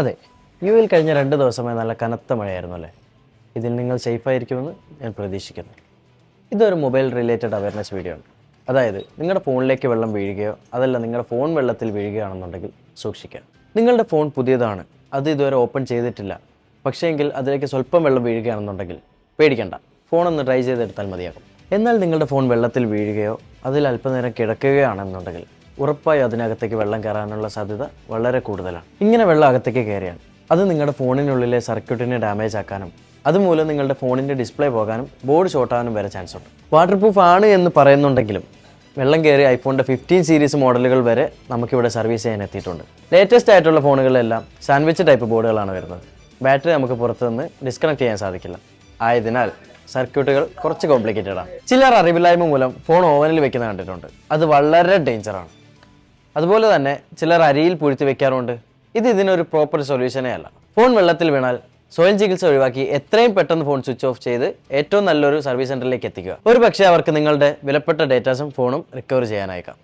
അതെ U L കഴിഞ്ഞ രണ്ട് ദിവസമായി നല്ല കനത്ത മഴയായിരുന്നു അല്ലേ? ഇതിൽ നിങ്ങൾ സേഫായിരിക്കുമെന്ന് ഞാൻ പ്രതീക്ഷിക്കുന്നു. ഇതൊരു മൊബൈൽ റിലേറ്റഡ് അവയർനെസ് വീഡിയോ ആണ്. അതായത് നിങ്ങളുടെ ഫോണിലേക്ക് വെള്ളം വീഴുകയോ അതല്ല നിങ്ങളുടെ ഫോൺ വെള്ളത്തിൽ വീഴുകയാണെന്നുണ്ടെങ്കിൽ സൂക്ഷിക്കുക. നിങ്ങളുടെ ഫോൺ പുതിയതാണ് അത് ഇതുവരെ ഓപ്പൺ ചെയ്തിട്ടില്ല. പക്ഷേ എങ്കിൽ അതിലേക്ക് സ്വല്പം വെള്ളം വീഴുകയാണെന്നുണ്ടെങ്കിൽ പേടിക്കണ്ട. ഫോൺ ഒന്ന് ട്രൈ ചെയ്തെടുത്താൽ മതിയാകും. എന്നാൽ നിങ്ങളുടെ ഫോൺ വെള്ളത്തിൽ വീഴുകയോ അതിൽ അല്പനേരം കിടക്കുകയാണെന്നുണ്ടെങ്കിൽ ഉറപ്പായി അതിനകത്തേക്ക് വെള്ളം കയറാനുള്ള സാധ്യത വളരെ കൂടുതലാണ്. ഇങ്ങനെ വെള്ളം അകത്തേക്ക് കയറിയാൽ അത് നിങ്ങളുടെ ഫോണിനുള്ളിലെ സർക്യൂട്ടിനെ ഡാമേജ് ആക്കാനും അതുമൂലം നിങ്ങളുടെ ഫോണിന്റെ ഡിസ്പ്ലേ പോകാനും ബോർഡ് ഷോർട്ടാകാനും വരെ ചാൻസ് ഉണ്ട്. വാട്ടർ പ്രൂഫ് ആണ് എന്ന് പറയുന്നുണ്ടെങ്കിലും വെള്ളം കയറി ഐഫോണിന്റെ ഫിഫ്റ്റീൻ സീരീസ് മോഡലുകൾ വരെ നമുക്കിവിടെ സർവീസ് ചെയ്യാൻ എത്തിയിട്ടുണ്ട്. ലേറ്റസ്റ്റ് ആയിട്ടുള്ള ഫോണുകളിലെല്ലാം സാൻഡ്വിച്ച് ടൈപ്പ് ബോർഡുകളാണ് വരുന്നത്. ബാറ്ററി നമുക്ക് പുറത്തുനിന്ന് ഡിസ്കണക്ട് ചെയ്യാൻ സാധിക്കില്ല. ആയതിനാൽ സർക്യൂട്ടുകൾ കുറച്ച് കോംപ്ലിക്കേറ്റഡ് ആണ്. ചിലർ അറിവില്ലായ്മ മൂലം ഫോൺ ഓവനിൽ വെക്കുന്ന കണ്ടിട്ടുണ്ട്. അത് വളരെ ഡേഞ്ചറാണ് അതുപോലെ തന്നെ ചിലർ അരിയിൽ പൂഴ്ത്തി വെക്കാറുണ്ട്. ഇത് ഇതിനൊരു പ്രോപ്പർ സൊല്യൂഷനേ അല്ല. ഫോൺ വെള്ളത്തിൽ വീണാൽ സ്വയം ചികിത്സ ഒഴിവാക്കി എത്രയും പെട്ടെന്ന് ഫോൺ സ്വിച്ച് ഓഫ് ചെയ്ത് ഏറ്റവും നല്ലൊരു സർവീസ് സെന്ററിലേക്ക് എത്തിക്കുക. ഒരു അവർക്ക് നിങ്ങളുടെ വിലപ്പെട്ട ഡേറ്റാസും ഫോണും റിക്കവർ ചെയ്യാനായേക്കാം.